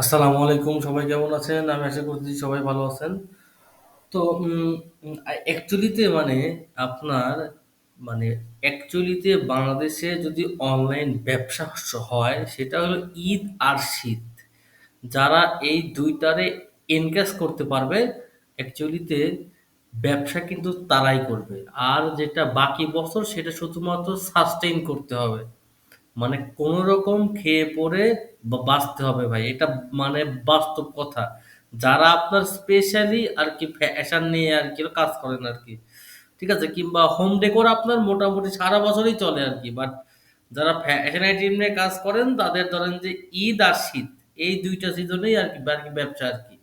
আসসালামু আলাইকুম, সবাই কেমন আছেন? আমি আশা করছি সবাই ভালো আছেন। তো অ্যাকচুয়ালিতে মানে আপনার মানে অ্যাকচুয়ালিতে বাংলাদেশে যদি অনলাইন ব্যবসা হয়, সেটা হলো ঈদ আর শীত। যারা এই দুইটারে এনগেজ করতে পারবে অ্যাকচুয়ালিতে ব্যবসা কিন্তু তারাই করবে। আর যেটা বাকি বছর, সেটা শুধুমাত্র সাস্টেইন করতে হবে। মানে কোনো রকম খেয়ে পরে বা- বাঁচতে হবে ভাই, এটা মানে বাস্তব কথা। যারা আপনার স্পেশালি আর কি ফ্যাশন নিয়ে আর কি কাজ করেন আর কি, ঠিক আছে? কিংবা হোম ডেকোর আপনার মোটামুটি সারা বছরই চলে আর কি বাট যারা ফ্যাশন আইটেম নিয়ে কাজ করেন, তাদের ধরেন যে ঈদ আর শীত, এই দুইটা সিজনেই আর কি আর কি ব্যবসা আর কি।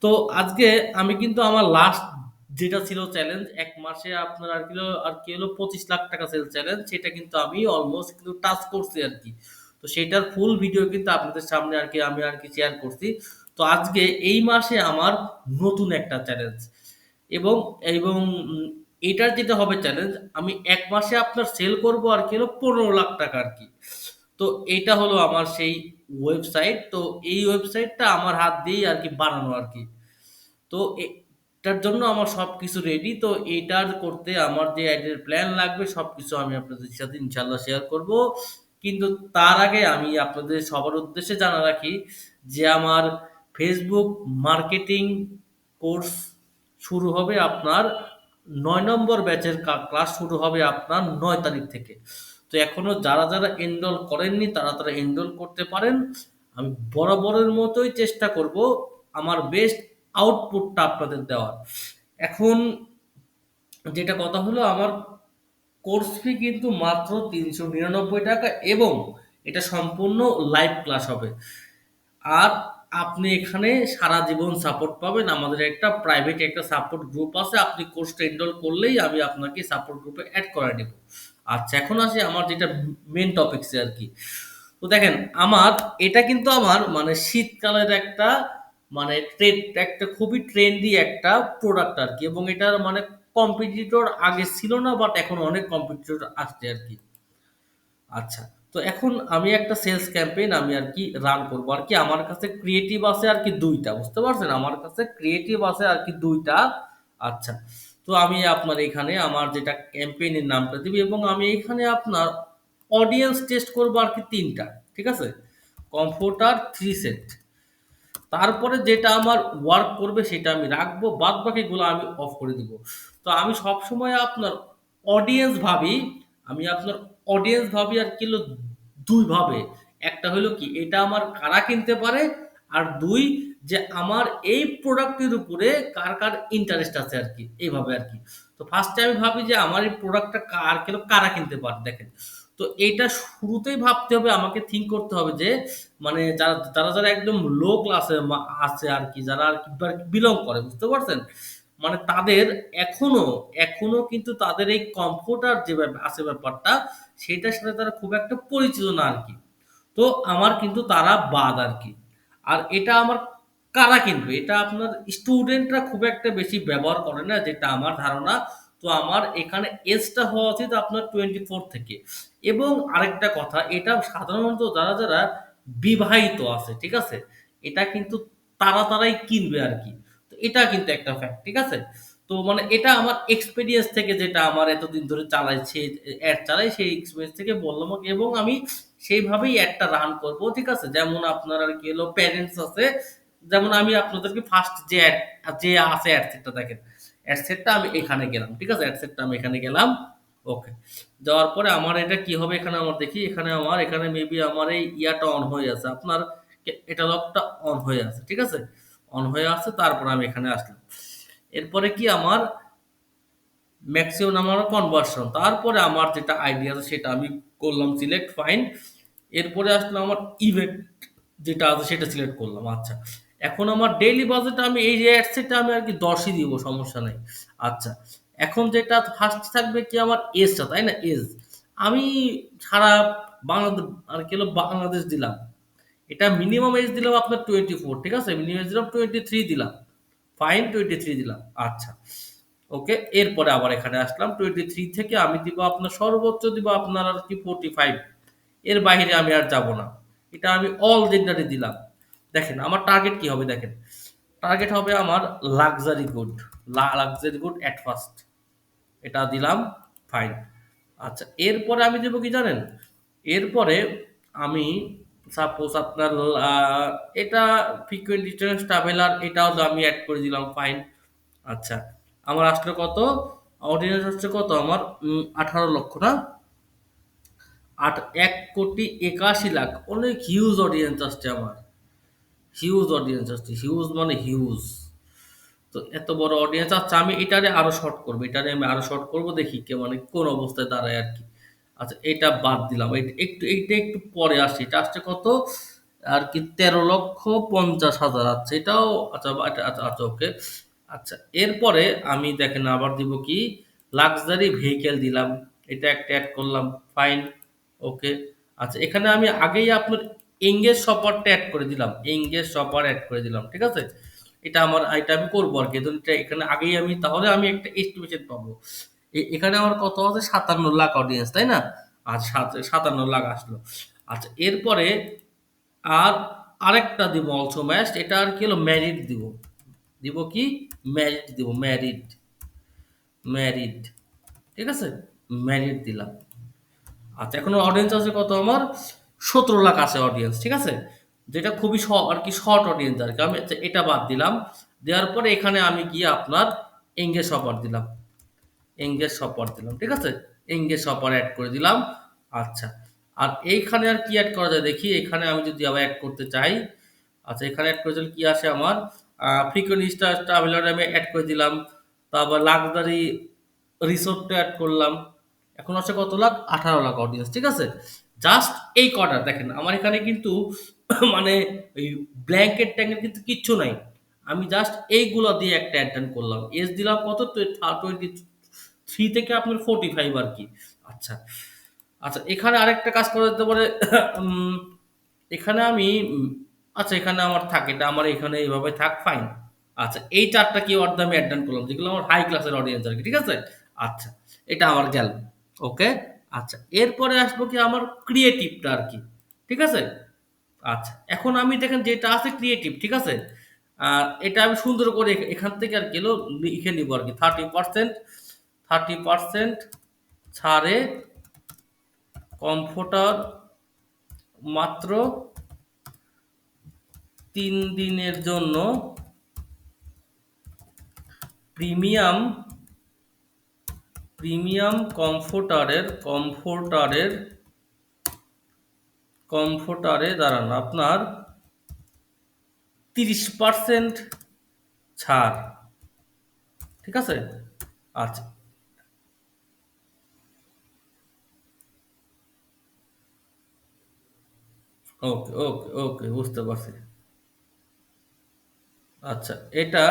তো আজকে আমি কিন্তু আমার লাস্ট যেটা ছিল চ্যালেঞ্জ এক মাসে আপনার আর কিলো আর কি হলো, পঁচিশ লাখ টাকা সেল চ্যালেঞ্জ সেটা কিন্তু আমি অলমোস্ট কিন্তু টাচ করছি আর কি। তো সেটার ফুল ভিডিও কিন্তু আপনাদের সামনে আর কি, আমি আর কি শেয়ার করছি। তো আজকে এই মাসে আমার নতুন একটা চ্যালেঞ্জ এবং এবং এটার যেটা হবে চ্যালেঞ্জ আমি এক মাসে আপনার সেল করব আর কি হলো, পনেরো লাখ টাকা আর কি। তো এটা হলো আমার সেই ওয়েবসাইট তো এই ওয়েবসাইটটা আমার হাত দিয়েই আর কি বানানো আর কি। তো এটার জন্য আমার সব কিছু রেডি তো এইটার করতে আমার যে অ্যাডের প্ল্যান লাগবে সব কিছু আমি আপনাদের সাথে ইনশাল্লাহ শেয়ার করব। কিন্তু তার আগে আমি আপনাদের সবার উদ্দেশ্যে জানা রাখি যে আমার ফেসবুক মার্কেটিং কোর্স শুরু হবে আপনার নয় নম্বর ব্যাচের ক্লাস শুরু হবে আপনার নয় তারিখ থেকে। তো এখনও যারা যারা এনরোল করেননি, তারা তারা এনরোল করতে পারেন। আমি বরাবরের মতোই চেষ্টা করব। আমার বেস্ট আউটপুটটা আপনাদের দেওয়ার। এখন যেটা কথা হলো, আমার কোর্স ফি কিন্তু মাত্র তিনশো নিরানব্বই টাকা এবং এটা সম্পূর্ণ লাইভ ক্লাস হবে। আর আপনি এখানে সারা জীবন সাপোর্ট পাবেন। আমাদের একটা প্রাইভেট একটা সাপোর্ট গ্রুপ আছে। আপনি কোর্সটা এনরোল করলেই আমি আপনাকে সাপোর্ট গ্রুপে অ্যাড করে নেব। আচ্ছা এখন আসি আমার যেটা মেন টপিকসে আর কি। তো দেখেন, আমার, এটা কিন্তু আমার মানে শীতকালের একটা মানে ট্রেড একটা খুবই ট্রেন্ডি একটা প্রোডাক্ট আর কি। এবং এটার মানে কম্পিটিটর আগে ছিল না বাট এখন অনেক কম্পিটিটর আসছে আর কি। আচ্ছা তো এখন আমি একটা সেলস ক্যাম্পেইন আমি আর কি রান করব। আর কি আমার কাছে ক্রিয়েটিভ আছে আর কি দুইটা, বুঝতে পারছেন? আমার কাছে ক্রিয়েটিভ আছে আর কি দুইটা। আচ্ছা তো আমি আপনার এখানে আমার যেটা ক্যাম্পেইনের নামটা দিবি, এবং আমি এখানে আপনার অডিয়েন্স টেস্ট করব আর কি তিনটা, ঠিক আছে? কমফোর্টার থ্রি সেট তারপরে যেটা আমার ওয়ার্ক করবে সেটা আমি রাখব বাদ বাকিগুলো আমি অফ করে দিব। তো আমি সব সময় আপনার অডিয়েন্স ভাবি, আমি আপনার অডিয়েন্স ভাবি আর কিলো দুই ভাবে। একটা হলো কি, এটা আমার কারা কিনতে পারে আর দুই, যে আমার এই প্রোডাক্টের উপরে কার কার ইন্টারেস্ট আছে আর কি, এইভাবে আর কি। তো ফার্স্টে আমি ভাবি যে আমার এই প্রোডাক্টটা কার কিলো কারা কিনতে পারে, দেখেন। তো এইটা শুরুতেই ভাবতে হবে, আমাকে থিঙ্ক করতে হবে যে মানে যারা যারা যারা একদম লো ক্লাসে আছে আর কি, যারা আর কি বিলং করে, বুঝতে পারছেন? মানে তাদের এখনও এখনও কিন্তু তাদের এই কমফোর্টার যে আছে ব্যাপারটা, সেটার সাথে তারা খুব একটা পরিচিত না আর কি। তো আমার কিন্তু তারা বাদ আর কি। আর এটা আমার কারা কিনবে? এটা আপনার স্টুডেন্টরা খুব একটা বেশি ব্যবহার করে না, যেটা আমার ধারণা। তো আমার এখানে এজটা হওয়া উচিত আপনার টোয়েন্টি ফোর থেকে। এবং আরেকটা কথা, এটা সাধারণত যারা যারা বিবাহিত আছে, ঠিক আছে, এটা কিন্তু তারা তারাই কিনবে আর কি। তো এটা কিন্তু একটা ফ্যাক্ট ঠিক আছে? তো মানে এটা আমার এক্সপিরিয়েন্স থেকে যেটা আমার এতদিন ধরে চালাইছে অ্যাড চালাই, সেই এক্সপিরিয়েন্স থেকে বললাম এবং আমি সেইভাবেই অ্যাডটা রান করব, ঠিক আছে? যেমন আপনার আর কি হলো প্যারেন্টস আছে, যেমন আমি আপনাদেরকে ফার্স্ট যে অ্যাড যে আছে অ্যাড সেটটা দেখেন অ্যাড সেটটা আমি এখানে গেলাম, ঠিক আছে? অ্যাড সেটটা আমি এখানে গেলাম ওকে যাওয়ার পরে আমার এটা কি হবে এখানে আমার দেখি, এখানে আমার, এখানে মেবি আমার এই ইয়াটা অন হয়ে আছে, আপনার এটা লকটা অন হয়ে আছে, ঠিক আছে? অন হয়ে আছে, তারপর আমি এখানে আসলাম। এরপরে কি আমার ম্যাক্সিমাম আমার কনভার্সন তারপরে আমার যেটা আইডিয়া আছে সেটা আমি করলাম সিলেক্ট ফাইন এরপরে আসলো আমার ইভেন্ট যেটা আছে সেটা সিলেক্ট করলাম আচ্ছা। এখন আমার ডেইলি বাজেট আমি এই যে অ্যাডসেটটা আমি আর কি দশই দিব, সমস্যা নেই। আচ্ছা। এখন যেটা ফার্স্ট থাকবে কি আমার এজটা তাই না? এজ আমি সারা বাংলাদেশ, আর কি হলো, বাংলাদেশ দিলাম। এটা মিনিমাম এজ দিলাম আপনার টোয়েন্টি ফোর ঠিক আছে? মিনিমাম এজ দিলাম টোয়েন্টি থ্রি দিলাম। ফাইন টোয়েন্টি থ্রি দিলাম। আচ্ছা। ওকে এরপরে আবার এখানে আসলাম। টোয়েন্টি থ্রি থেকে আমি দিব আপনার সর্বোচ্চ দিব আপনার আর কি ফোর্টি ফাইভ এর বাইরে আমি আর যাব না। এটা আমি অল জেন্ডারে দিলাম। দেখেন, আমার টার্গেট কি হবে দেখেন? টার্গেট হবে আমার luxury good luxury good at first এটা দিলাম ফাইন আচ্ছা এরপরে আমি দেবো কি জানেন? এরপরে আমি সাপোজ আপনার এটা ফ্রিকুয়েন্ট ডিস্টেন্স ট্রাভেলার এটাও আমি অ্যাড করে দিলাম ফাইন আচ্ছা আমার আসলে কত? অডিয়েন্স হচ্ছে কত? আমার আঠারো লক্ষ, না? আট, এক কোটি একাশি লাখ। অনেক হিউজ অডিয়েন্স আসছে আমার। হিউজ অডিয়েন্স আসছে হিউজ মানে হিউজ তো এত বড় অডিয়েন্স আচ্ছা আমি এটারে আরও শর্ট করব, এটারে আমি আরও শর্ট করব, দেখি কে মানে কোন অবস্থায় দাঁড়ায় আর কি। আচ্ছা এটা বাদ দিলাম একটু, এইটা একটু পরে আসছে, এটা আসছে কত? আর কি তেরো লক্ষ পঞ্চাশ হাজার আচ্ছা এটাও আচ্ছা আচ্ছা আচ্ছা আচ্ছা ওকে আচ্ছা এরপরে আমি দেখেন আবার দিব কি? লাক্সারি ভেহিকেল দিলাম, এটা একটা অ্যাড করলাম ফাইন ওকে আচ্ছা এখানে আমি আগেই আপনার এঙ্গেজ শপারটা অ্যাড করে দিলাম। এঙ্গেজ শপার অ্যাড করে দিলাম, ঠিক আছে? এটা আমার, এটা আমি করব আর কি। এটা এখানে আগেই আমি, তাহলে আমি একটা এস্টিমেশন পাবো। এখানে আমার কত আছে? সাতান্ন লাখ অডিয়েন্স তাই না? আর সাত- সাতান্ন লাখ আসলো। আচ্ছা এরপরে আর আরেকটা দিব অলসো ম্যাচ এটা আর কি হলো? ম্যারিড দিব। দিব কি? ম্যারিড দিব ম্যারিড ম্যারিড ঠিক আছে? ম্যারিড দিলাম। আচ্ছা এখন অডিয়েন্স আছে কত আমার? সতেরো লাখ আছে অডিয়েন্স ঠিক আছে? যেটা খুবই আর কি শর্ট অডিয়েন্স আর কি। আমি এটা বাদ দিলাম। দেওয়ার পরে এখানে আমি গিয়ে আপনার এঙ্গেজ অফার দিলাম। এঙ্গেজ অফার দিলাম, ঠিক আছে? এঙ্গেজ অফার অ্যাড করে দিলাম। আচ্ছা। আর এইখানে আর কি অ্যাড করা যায় দেখি? এখানে আমি যদি আবার অ্যাড করতে চাই আচ্ছা এখানে অ্যাড করে কি আসে আমার? ফ্রিকোয়েন্ট স্টার ট্রাভেলার আমি অ্যাড করে দিলাম। তারপর লাক্সারি রিসোর্টটা অ্যাড করলাম। এখন আছে কত লাখ? আঠারো লাখ অডিয়েন্স ঠিক আছে? জাস্ট এই কটা, দেখেন, আমার এখানে কিন্তু মানে ওই ব্ল্যাঙ্কেট ট্যাঙ্কেট কিন্তু কিচ্ছু নাই। আমি জাস্ট এইগুলো দিয়ে একটা অ্যাটেন্ড করলাম। এজ দিলাম কত? টোয়েন্টি থ্রি থেকে আপনার ফোর্টি ফাইভ আর কি। আচ্ছা আচ্ছা এখানে আরেকটা কাজ করা যেতে পারে এখানে আমি আচ্ছা এখানে আমার থাক, এটা আমার এখানে এইভাবে থাক ফাইন আচ্ছা এই চারটা কি অর্ধ আমি অ্যাড করলাম। যেগুলো আমার হাই ক্লাসের অডিয়েন্স আর কি, ঠিক আছে? আচ্ছা এটা আমার গেল ওকে আচ্ছা এরপরে আসব কি আমার ক্রিয়েটিভটা আর কি, ঠিক আছে? আচ্ছা এখন আমি দেখেন যেটা আছে ক্রিয়েটিভ ঠিক আছে? আর এটা আমি সুন্দর করে এখান থেকে আর গেলেও লিখে নিব আর কি থার্টি পার্সেন্ট থার্টি পার্সেন্ট ছাড়ে কমফোর্টার মাত্র তিন দিনের জন্য প্রিমিয়াম প্রিমিয়াম কমফোর্টারের কমফোর্টারের, কমফোর্টারে দাঁড়ান, আপনার তিরিশ পার্সেন্ট ছাড়, ঠিক আছে? আচ্ছা। ওকে ওকে ওকে, বুঝতে পারছি। আচ্ছা এটা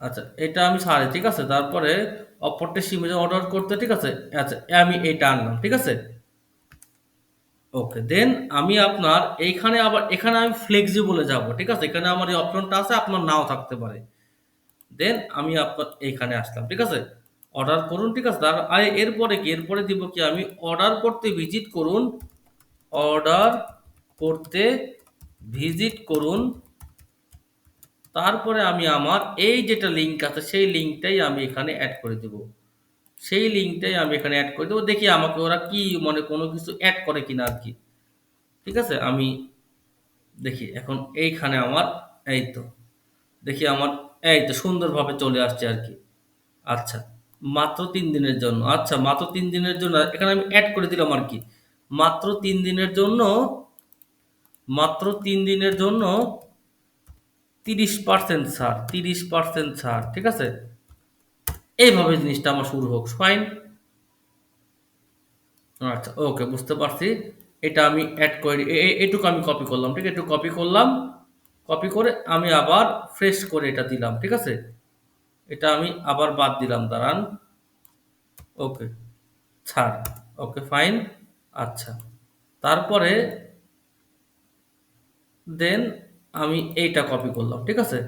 আচ্ছা এটা আমি ছাড়ি, ঠিক আছে? তারপরে অপরটি সিমে অর্ডার করতে, ঠিক আছে? আচ্ছা আমি এটা আনলাম, ঠিক আছে? ওকে, দেন আমি আপনার এইখানে আবার, এখানে আমি ফ্লেক্সিবলে যাব, ঠিক আছে? এখানে আমার এই অপশনটা আছে, আপনার নাও থাকতে পারে। দেন আমি আপনার এইখানে আসলাম, ঠিক আছে? অর্ডার করুন, ঠিক আছে? আর, এরপরে কি? এরপরে দিব কি? আমি অর্ডার করতে ভিজিট করুন, অর্ডার করতে ভিজিট করুন তারপরে আমি আমার এই যেটা লিঙ্ক আছে, সেই লিঙ্কটাই আমি এখানে অ্যাড করে দেব। সেই লিঙ্কটাই আমি এখানে অ্যাড করে দেবো। দেখি আমাকে ওরা কি মানে কোনো কিছু অ্যাড করে কিনা আর কি। ঠিক আছে? আমি দেখি, এখন এইখানে আমার, এই তো। দেখি আমার, এই তো সুন্দরভাবে চলে আসছে আর কি। আচ্ছা মাত্র তিন দিনের জন্য। আচ্ছা মাত্র তিন দিনের জন্য, এখানে আমি অ্যাড করে দিলাম আর কি। মাত্র তিন দিনের জন্য, মাত্র তিন দিনের জন্য তিরিশ পার্সেন্ট ছাড়, তিরিশ পার্সেন্ট ছাড়, ঠিক আছে? এইভাবে জিনিসটা আমার শুরু হোক ফাইন আচ্ছা ওকে বুঝতে পারছি। এটা আমি অ্যাড করে এটুকু আমি কপি করলাম, ঠিক? একটু কপি করলাম কপি করে আমি আবার ফ্রেশ করে এটা দিলাম, ঠিক আছে? এটা আমি আবার বাদ দিলাম, দাঁড়ান। ওকে ছাড় ওকে ফাইন আচ্ছা তারপরে দেন আমি এইটা কপি করলাম, ঠিক আছে?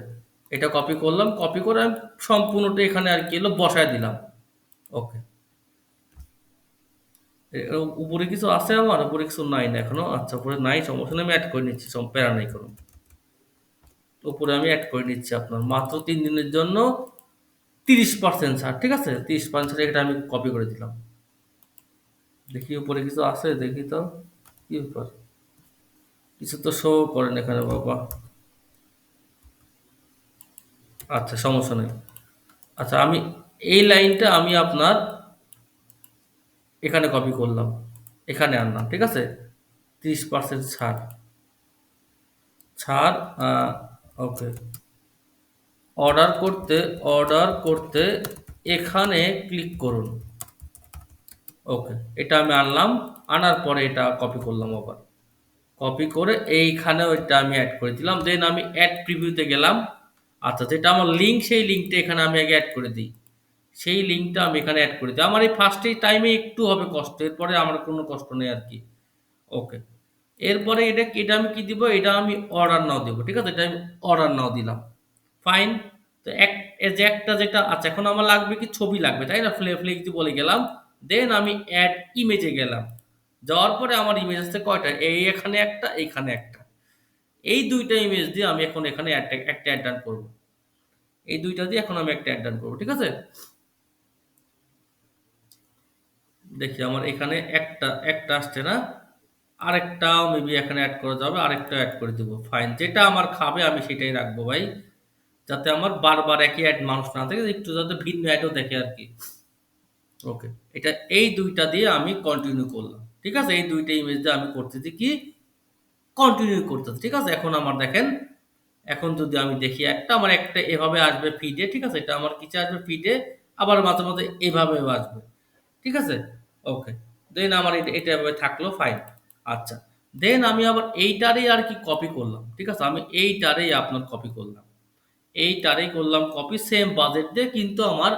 এটা কপি করলাম কপি করে আমি সম্পূর্ণটা এখানে আর কি এলো বসায় দিলাম। ওকে উপরে কিছু আছে আমার? উপরে কিছু নাই না এখনও? আচ্ছা উপরে নাই, সমস্যা আমি অ্যাড করে নিচ্ছি প্যারা নাই কোনো। উপরে আমি অ্যাড করে নিচ্ছি আপনার, মাত্র তিন দিনের জন্য তিরিশ পার্সেন্ট ছাড়, ঠিক আছে? তিরিশ পার্সেন্ট এটা আমি কপি করে দিলাম। দেখি উপরে কিছু আছে, দেখি তো, কি ব্যাপার? কিছু তো শো করেন এখানে, বাবা। আচ্ছা সমস্যা নেই। আচ্ছা আমি এই লাইনটা আমি আপনার এখানে কপি করলাম। এখানে আনলাম, ঠিক আছে? তিরিশ পার্সেন্ট ছাড়। ছাড় ওকে অর্ডার করতে অর্ডার করতে এখানে ক্লিক করুন। ওকে এটা আমি আনলাম, আনার পরে এটা কপি করলাম আবার। কপি করে এইখানেও এটা আমি অ্যাড করে দিলাম। দেন আমি অ্যাড প্রিভিউতে গেলাম। আচ্ছা যেটা আমার লিঙ্ক সেই লিঙ্কটা এখানে আমি আগে অ্যাড করে দিই। সেই লিঙ্কটা আমি এখানে অ্যাড করে দিই। আমার এই ফার্স্ট এই টাইমে একটু হবে কষ্ট, এরপরে আমার কোনো কষ্ট নেই আর কি। ওকে এরপরে এটা এটা আমি কি দিব? এটা আমি অর্ডার নাও দেবো, ঠিক আছে? এটা আমি অর্ডার নাও দিলাম। ফাইন তো এক যে একটা যেটা আচ্ছা এখন আমার লাগবে কি ছবি লাগবে, তাই না? ফ্লে ফ্লেক্সি বলে গেলাম। দেন আমি অ্যাড ইমেজে গেলাম। যাওয়ার পরে আমার ইমেজ আসছে কয়টা? এই এখানে একটা, এইখানে একটা। এই দুইটা ইমেজ দিয়ে আমি এখন এখানে একটা অ্যাড ডান করব। এই দুইটা দিয়ে এখন আমি একটা অ্যাড ডান করব, ঠিক আছে? দেখি, আমার এখানে একটা একটা আসছে না? আরেকটাও মেবি এখানে অ্যাড করা যাবে, আরেকটা অ্যাড করে দেবো। ফাইন যেটা আমার খাবে আমি সেটাই রাখব ভাই। যাতে আমার বারবার একই অ্যাড মানুষ না থাকে, একটু যাতে ভিন্ন অ্যাডও দেখে আর কি। ওকে এটা এই দুইটা দিয়ে আমি কন্টিনিউ করলাম। ঠিক আছে? এই দুইটা ইমেজ দিয়ে আমি করতেছি কি? কন্টিনিউ করতেছি, ঠিক আছে? এখন আমার দেখেন, এখন যদি আমি দেখি একটা, আমার একটা এভাবে আসবে ফিডে ঠিক আছে? এটা আমার কিছু আসবে ফিডে আবার মাঝে মাঝে এভাবেও আসবে, ঠিক আছে? ওকে দেন আমার এটা এটা এভাবে থাকল ফাইন আচ্ছা। দেন আমি আবার এইটারই আর কি কপি করলাম, ঠিক আছে? আমি এইটারেই আপনার কপি করলাম। এইটারেই করলাম কপি সেম বাজেট দিয়ে কিন্তু আমার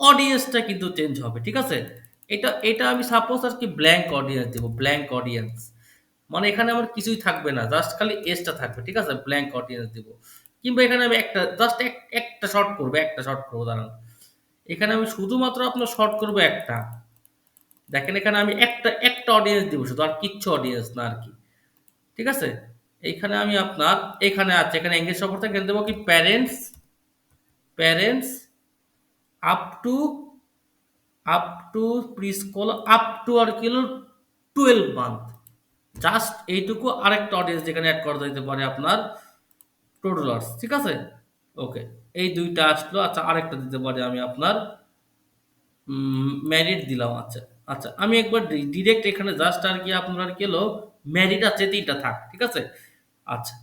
অডিয়েন্সটা কিন্তু চেঞ্জ হবে, ঠিক আছে? এটা এটা আমি সাপোজ আর কি ব্ল্যাঙ্ক অডিয়েন্স দেবো ব্ল্যাঙ্ক অডিয়েন্স মানে এখানে আমার কিছুই থাকবে না জাস্ট খালি এসটা থাকবে, ঠিক আছে? ব্ল্যাঙ্ক অডিয়েন্স দেবো। কিংবা এখানে আমি একটা জাস্ট একটা শর্ট করব, একটা শর্ট করব, দাঁড়ান। এখানে আমি শুধুমাত্র আপনার শর্ট করব একটা। দেখেন এখানে আমি একটা একটা অডিয়েন্স দিব শুধু, আর কিচ্ছু অডিয়েন্স না আর কি। ঠিক আছে? এইখানে আমি আপনার, এখানে আছে, এখানে এঙ্গেজ সম্পর্কে এখানে দেবো কি parents parents up to up to preschool up to আর কি হলো টুয়েলভ মান্থ জাস্ট এইটুকু আরেকটা অডিয়েন্স যেখানে অ্যাড করা যেতে পারে আপনার টোটালার্স ঠিক আছে? ওকে এই দুইটা আসলো আচ্ছা আরেকটা দিতে পারি আমি আপনার ম্যারিড দিলাম আচ্ছা আচ্ছা আমি একবার ডিরেক্ট এখানে জাস্ট আর কি আপনার কি হলো ম্যারিড আছে, তিনটা থাক, ঠিক আছে? আচ্ছা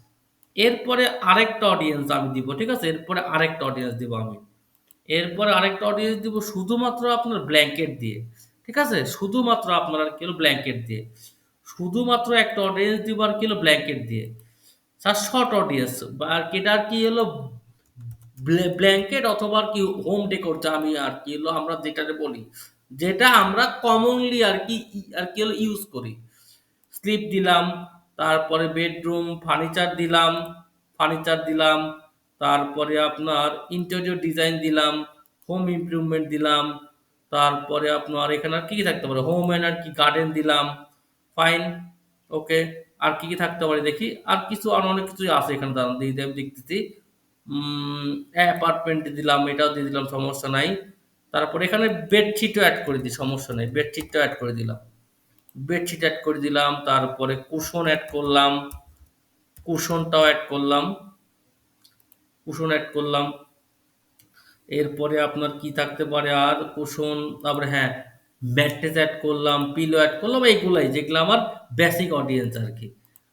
এরপরে আরেকটা অডিয়েন্স আমি দিব, ঠিক আছে? এরপরে আরেকটা অডিয়েন্স দিব আমি। এরপরে আরেকটা অডিয়েন্স দিব শুধুমাত্র আপনার ব্ল্যাঙ্কেট দিয়ে, ঠিক আছে? শুধুমাত্র আপনার আর কিলো ব্ল্যাঙ্কেট দিয়ে। শুধুমাত্র একটা অডিয়েন্স দিব আর কিলো ব্ল্যাঙ্কেট দিয়ে। স্যার শর্ট অডিয়েন্স বা আর কি এটা আর কি হলো ব্ল্যাঙ্কেট অথবা আর কি হোম ডেকোর যা আমি আর কি হলো আমরা যেটাতে বলি, যেটা আমরা কমনলি আর কি আর কি হলো ইউজ করি। স্লিপ দিলাম, তারপরে বেডরুম ফার্নিচার দিলাম ফার্নিচার দিলাম তারপরে আপনার ইন্টেরিয়র ডিজাইন দিলাম হোম ইমপ্রুভমেন্ট দিলাম, তারপরে আপনার এখানে আর কি কি থাকতে পারে? হোম অ্যান্ড আর কি গার্ডেন দিলাম ফাইন ওকে আর কি কি থাকতে পারে দেখি? আর কিছু আর অনেক কিছুই আছে এখানে দাঁড়ান দিয়ে আমি দেখতেছি। অ্যাপার্টমেন্ট দিলাম, এটাও দিয়ে দিলাম, সমস্যা নাই। তারপর এখানে বেডশিটও অ্যাড করে দিই, সমস্যা নেই বেডশিটটাও অ্যাড করে দিলাম। বেডশিট অ্যাড করে দিলাম, তারপরে কুশন অ্যাড করলাম কুশনটাও অ্যাড করলাম। কুশন অ্যাড করলাম। এরপরে আপনার কি থাকতে পারে? আর কুশন তারপরে হ্যাঁ ম্যাট্রেস অ্যাড করলাম পিলো অ্যাড করলাম, এইগুলাই, যেগুলো আমার বেসিক অডিয়েন্স আর কি।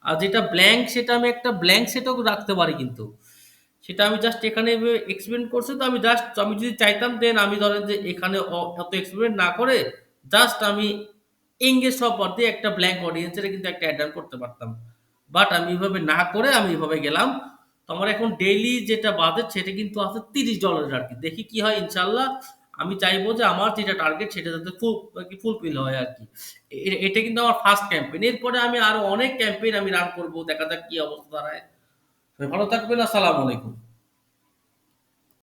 আর যেটা ব্ল্যাঙ্ক সেটা আমি একটা ব্ল্যাঙ্ক সেটাও রাখতে পারি কিন্তু। সেটা আমি জাস্ট এখানে এক্সপেরিমেন্ট করছি, তো আমি জাস্ট আমি যদি চাইতাম দেন আমি ধরেন যে এখানে অত এক্সপেরিমেন্ট না করে জাস্ট আমি এঙ্গেজ হওয়ার দিয়ে একটা ব্ল্যাঙ্ক অডিয়েন্সের কিন্তু একটা অ্যাড করতে পারতাম। বাট আমি এইভাবে না করে, আমি এইভাবে গেলাম আমার এখন ডেইলি যেটা বাজেট সেটা কিন্তু আছে তিরিশ ডলারের আর কি। দেখি কি হয়, ইনশাল্লাহ আমি চাইব যে আমার যেটা টার্গেট সেটা যাতে ফুল ফুলফিল হয় আর কি। এটা কিন্তু আমার ফার্স্ট ক্যাম্পেইন এরপরে আমি আরও অনেক ক্যাম্পেইন আমি রান করব, দেখা যাক কি অবস্থা দাঁড়ায়। ভালো থাকবেন, আসসালামু আলাইকুম।